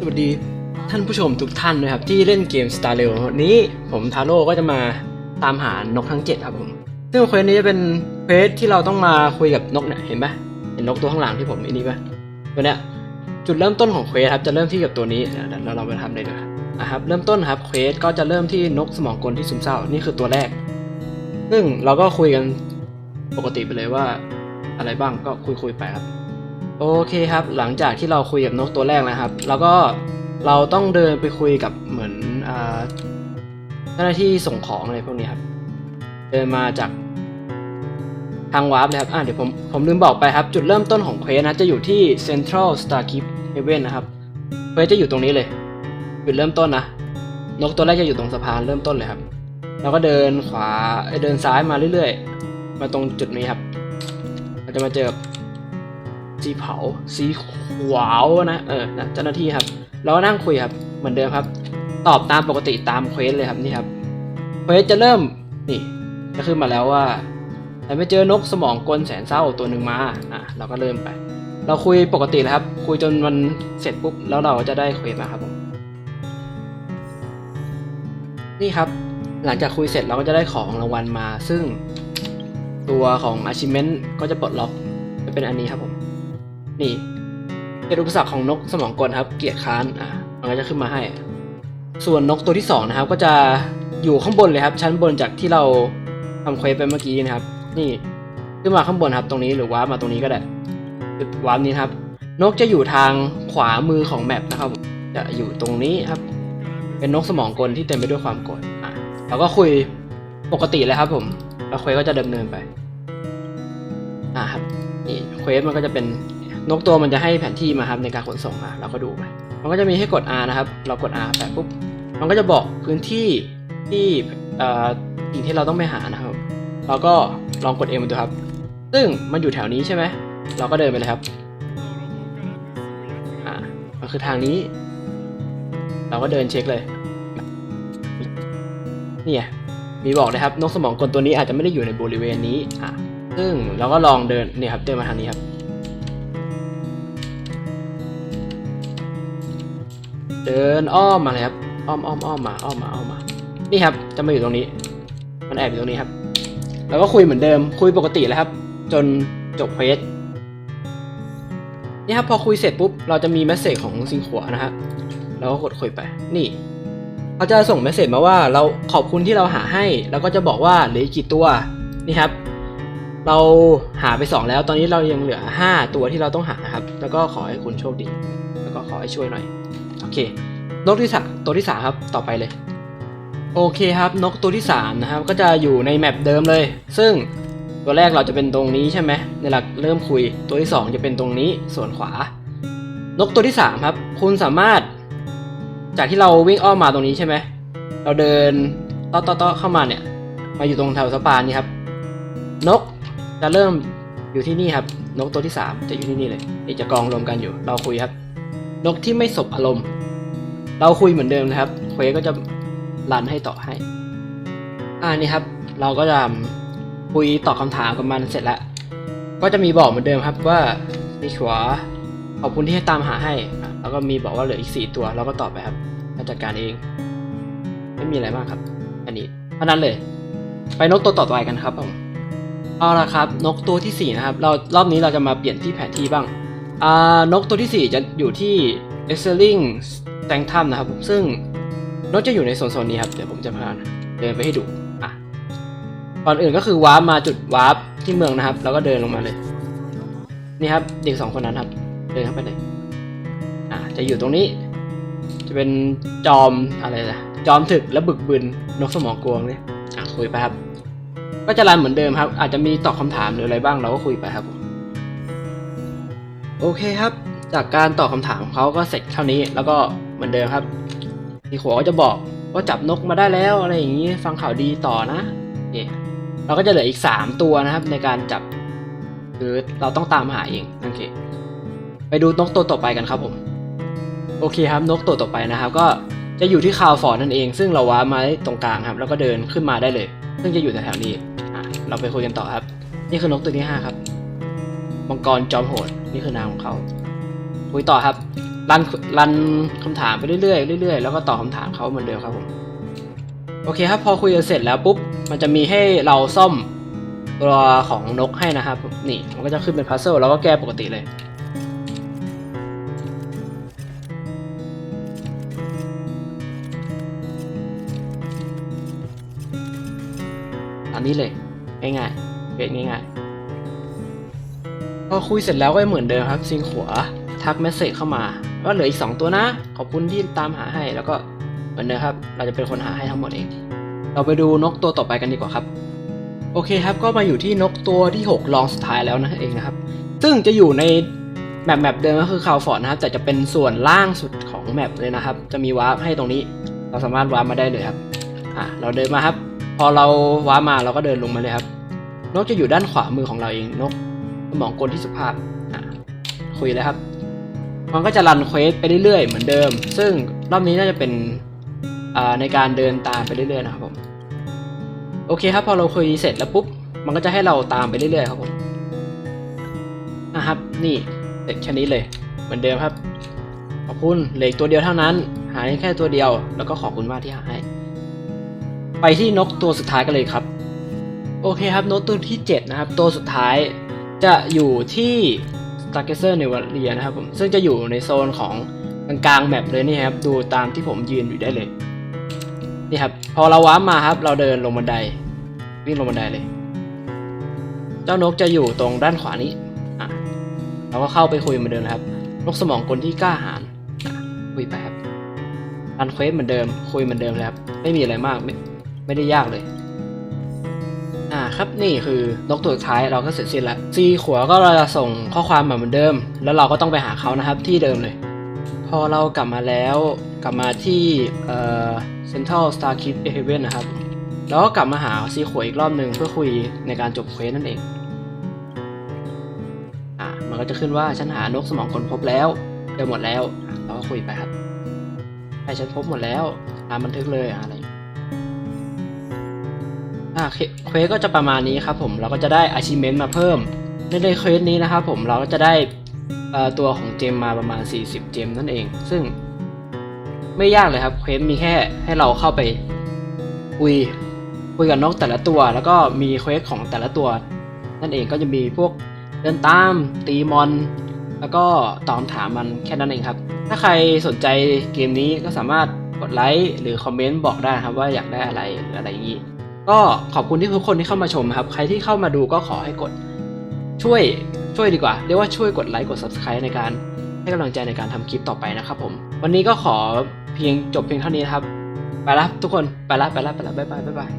สวัสดีท่านผู้ชมทุกท่านนะครับ ที่เล่นเกม Star r a i l วันนี้ผมทาโร่ก็จะมาตามหานกทั้ง 7 ครับผม ซึ่งเควสนี้จะเป็นเควสที่เราต้องมาคุยกับนกเนี่ยเห็นปะเห็นนกตัวข้างหลังที่ผมอันนี้ปะตัวเนี้ยจุดเริ่มต้นของเควสครับจะเริ่มที่กับตัวนี้เดี๋ยวเราไปทำเลยดีกว่านะครับเริ่มต้นครับเควสก็จะเริ่มที่นกสมองกลที่ซึมเศร้านี่คือตัวแรก ซึ่งเราก็คุยกันปกติไปเลยว่าอะไรบ้างก็คุยคุยๆไปครับ โอเคครับ หลังจากที่เราคุยกับนกตัวแรกนะครับ แล้วก็เราต้องเดินไปคุยกับเหมือนเจ้าหน้าที่ส่งของอะไรพวกนี้ครับ เดินมาจากทางวาร์ปเลยครับ อ่าเดี๋ยวผมผมลืมบอกไปครับ จุดเริ่มต้นของเควสนะจะอยู่ที่ Central Starkeep Haven นะครับเควสจะอยู่ตรงนี้เลย จุดเริ่มต้นนะ นกตัวแรกจะอยู่ตรงสะพานเริ่มต้นเลยครับ แล้วก็เดินขวาเดินซ้ายมาเรื่อยๆ มาตรงจุดนี้ครับ เราจะมาเจอ สีเผา สีขาวนะเออนะเจ้าหน้าที่ครับ เราก็นั่งคุยครับ เหมือนเดิมครับ ตอบตามปกติตามเควสเลยครับนี่ครับเควสจะเริ่มนี่จะขึ้นมาแล้วว่าแต่ไปเจอนกสมองกลแสนเศร้าตัวหนึ่งมาอะเราก็เริ่มไป เราคุยปกติเลยครับ คุยจนมันเสร็จปุ๊บแล้วเราก็จะได้เควสมาครับผมนี่ครับหลังจากคุยเสร็จเราก็จะได้ของรางวัลมา ซึ่งตัวของ achievement ก็จะปลดล็อกจะเป็นอันนี้ครับผม นี่เป็นอุปสรรคของนกสมองกลครับ เกียรติค้านอะมันก็จะขึ้นมาให้ ส่วนนกตัวที่สองนะครับ ก็จะอยู่ข้างบนเลยครับ ชั้นบนจากที่เราทำเควสไปเมื่อกี้นะครับ นี่ขึ้นมาข้างบนครับ ตรงนี้หรือว่ามาตรงนี้ก็ได้จุดวาร์ปนี้ครับ นกจะอยู่ทางขวามือของแมปนะครับ จะอยู่ตรงนี้ครับ เป็นนกสมองกลที่เต็มไปด้วยความกรธอะเราก็คุยปกติเลยครับ ผมแล้วเควสก็จะดำเนินไปอ่าครับนี่เควสมันก็จะเป็น นกตัวมันจะให้แผนที่มาครับในการขนส่งอะเราก็ดูไปมันก็จะมีให้กด R นะครับ เรากด R แปะปุ๊บมันก็จะบอกพื้นที่ที่อ่อสิ่งที่เราต้องไปหานะครับ เราก็ลองกด M ดูครับ ซึ่งมันอยู่แถวนี้ใช่ไหมเราก็เดินไปเลยครับอ่ามันคือทางนี้ เราก็เดินเช็คเลยนี่ไงมีบอกเลยครับนกสมองกลตัวนี้อาจจะไม่ได้อยู่ในบริเวณนี้อะซึ่งเราก็ลองเดินเนี่ยครับเดินมาทางนี้ครับ เดินอ้อมมาเลยครับอ้อมอ้อมอ้อมมาอ้อมมาอ้อมมา นี่ครับจะมาอยู่ตรงนี้ มันแอบอยู่ตรงนี้ครับ แล้วก็คุยเหมือนเดิม คุยปกติแล้วครับ จนจบเควสนี่ครับพอคุยเสร็จปุ๊บเราจะมีเมสเซจของซิงขัวนะฮะเราก็กดคุยไป นี่เขาจะส่งเมสเซจมาว่าเราขอบคุณที่เราหาให้ แล้วก็จะบอกว่าเหลือกี่ตัวนี่ครับ เราหาไป 2 แล้วตอนนี้เรายังเหลือ 5 ตัวที่เราต้องหานะครับ แล้วก็ขอให้คุณโชคดี แล้วก็ขอให้ช่วยหน่อย อเคนกที่สามตัวที่สามครับต่อไปเลย โอเคครับนกตัวที่สามนะครับก็จะอยู่ในแมปเดิมเลย ซึ่งตัวแรกเราจะเป็นตรงนี้ใช่ไหมในหลักเริ่มคุยตัวที่สองจะเป็นตรงนี้ส่วนขวา นกตัวที่สามครับ คุณสามารถ จากที่เราวิ่งอ้อมมาตรงนี้ใช่ไหมเราเดินต้อต้อตอเข้ามาเนี่ย มาอยู่ตรงแถวสะพานนี่ครับ นกจะเริ่มอยู่ที่นี่ครับ นกตัวที่สามจะอยู่ที่นี่เลยนี่จะกองรวมกันอยู่ เราคุยครับ นกที่ไม่สบอารมณ์ เราคุยเหมือนเดิมนะครับเควก็จะรันให้ต่อให้ อ่านี่ครับ เราก็จะคุยตอบคำถามกับมันเสร็จแล้ว ก็จะมีบอกเหมือนเดิมครับว่านี่ขวาขอบคุณที่ให้ตามหาให้ แล้วก็มีบอกว่าเหลืออีกสี่ตัว เราก็ตอบไปครับาจัดการเอง ไม่มีอะไรมากครับ อันนี้เท่านั้นเลย ไปนกตัวต่อไปกันครับผมเอาละครับ นกตัวที่สี่นะครับ เรารอบนี้เราจะมาเปลี่ยนที่แผนที่บ้าง นกตัวที่ 4 จะอยู่ที่ e x c e l l i n g s a n c t u m นะครับผมซึ่งนกจะอยู่ในโซนๆนี้ครับ เดี๋ยวผมจะพาเดินไปให้ดูอะก่อนอื่นก็คือวาร์ปมาจุดวาร์ปที่เมืองนะครับ แล้วก็เดินลงมาเลย นี่ครับเด็กสองคนนั้นครับ เดินเข้าไปเลยอะจะอยู่ตรงนี้ จะเป็นจอมอะไรนะจอมถึกและบึกบึนนกสมองกวงเนี่ยอะคุยไปครับ ก็จะรันเหมือนเดิมครับ อาจจะมีตอบคำถามหรืออะไรบ้างเราก็คุยไปครับผม โอเคครับ จากการตอบคำถามของเขาก็เสร็จเท่านี้แล้วก็เหมือนเดิมครับทีขัวก็จะบอกว่าจับนกมาได้แล้วอะไรอย่างนี้ฟังข่าวดีต่อนะโอเราก็จะเหลืออีก 3 ตัวนะครับ ในการจับคือเราต้องตามหาเองโอเค ไปดูนกตัวต่อไปกันครับผม โอเคครับนกตัวต่อไปนะครับ ก็จะอยู่ที่คาวฟอร์ดนั่นเอง ซึ่งเราว้ามาตรงกลางครับ แล้วก็เดินขึ้นมาได้เลย ซึ่งจะอยู่แถวๆนี้เราไปคุยกันต่อครับ นี่คือนกตัวที่ห้าครับมังกรจอมโหด นี่คือนามของเขาคุยต่อครับ รันรันคำถามไปเรื่อยๆเรื่อยๆแล้วก็ตอบคำถามเขาเหมือนเดิมครับผมโอเคครับพอคุยกันเสร็จแล้วปุ๊บมันจะมีให้เราซ่อมตัวของนกให้นะครับ นี่มันก็จะขึ้นเป็นพัซเซิลแล้วก็แก้ปกติเลยอันนี้เลยง่ายๆเป็นง่ายๆ พอคุยเสร็จแล้วก็เหมือนเดิมครับซิงขวาทักเมสเซจเข้ามาว่าเหลืออีก 2 ตัวนะ ขอบคุณที่ตามหาให้แล้วก็เหมือนเดิมครับ เราจะเป็นคนหาให้ทั้งหมดเอง เราไปดูนกตัวต่อไปกันดีกว่าครับ โอเคครับก็มาอยู่ที่นกตัวที่ 6 ลองสุดท้ายแล้วนะเองนะครับ ซึ่งจะอยู่ในแมปแมปเดิมก็คือคาวฟอร์ดนะครับแต่จะเป็นส่วนล่างสุดของแมปเลยนะครับ จะมีวาร์ปให้ตรงนี้ เราสามารถวาร์ปมาได้เลยครับอะเราเดินมาครับ พอเราวาร์ปมาเราก็เดินลงมาเลยครับ นกจะอยู่ด้านขวามือของเราเองนก สมองกลที่สุภาพคุยเลยครับ มันก็จะรันเควสไปเรื่อยๆ เหมือนเดิม ซึ่งรอบนี้น่าจะเป็นในการเดินตามไปเรื่อยๆนะครับผม โอเคครับพอเราคุยเสร็จแล้วปุ๊บ มันก็จะให้เราตามไปเรื่อยๆครับผมนะครับ นี่เสร็จแค่นี้เลย เหมือนเดิมครับ ขอบคุณเหลืออกตัวเดียวเท่านั้น หาได้แค่ตัวเดียว แล้วก็ขอบคุณมากที่หาให้ ไปที่นกตัวสุดท้ายกันเลยครับ โอเคครับนกตัวที่ 7 นะครับ ตัวสุดท้าย จะอยู่ที่ s t a r g a z e r n e v a r i a นะครับผม ซึ่งจะอยู่ในโซนของกลางๆแมปเลยนี่ครับ ดูตามที่ผมยืนอยู่ได้เลย นี่ครับ พอเราว้ามาครับ เราเดินลงบันได วิ่งลงบันไดเลย เจ้านกจะอยู่ตรงด้านขวานี้อะเราก็เข้าไปคุยเหมือนเดิมนะครับ นกสมองกลที่กล้าหาญอะคุยไปครับรันเควสเหมือนเดิม คุยเหมือนเดิมเลยครับ ไม่มีอะไรมาก ไม่ไม่ได้ยากเลย อ่าครับนี่คือนกตัวท้ายเราก็เสร็จสิ้นล้วซีขวาก็เราจะส่งข้อความมาเหมือนเดิม แล้วเราก็ต้องไปหาเขานะครับที่เดิมเลย พอเรากลับมาแล้วกลับมาที่เอ่อ Central Star Keep Haven นะครับ แล้วก็กลับมาหาซีขวอีกรอบหนึ่งเพื่อคุยในการจบเควสนั่นเองอ่ามันก็จะขึ้นว่าฉันหานกสมองคนพบแล้วเจอหมดแล้วเราก็คุยไปครับให้ฉันพบหมดแล้วตามบันทึกเลยอะอะไร อ่าเควสก็จะประมาณนี้ครับผมเราก็จะได้ achievement มาเพิ่ม ในในเควสนี้นะครับผมเราก็จะได้ตัวของเจมมาประมาณ 40 เจมนั่นเอง ซึ่งไม่ยากเลยครับเควสมีแค่ให้เราเข้าไปคุยคุยกับนกแต่ละตัว แล้วก็มีเควสของแต่ละตัว นั่นเองก็จะมีพวกเดินตามตีมอน แล้วก็ตอบถามมันแค่นั้นเองครับ ถ้าใครสนใจเกมนี้ก็สามารถกดไลค์หรือคอมเมนต์บอกได้ครับว่าอยากได้อะไรหรืออะไรอย่างนี้ ก็ขอบคุณที่ทุกคนที่เข้ามาชมครับ ใครที่เข้ามาดูก็ขอให้กด ช่วยช่วยดีกว่า เรียกว่าช่วยกดไลค์กด subscribe ในการให้กำลังใจในการทำคลิปต่อไปนะครับผม วันนี้ก็ขอเพียงจบเพียงเท่านี้ครับ ไปละทุกคน ไปละไปละไปละบ๊ายบายบ๊ายบาย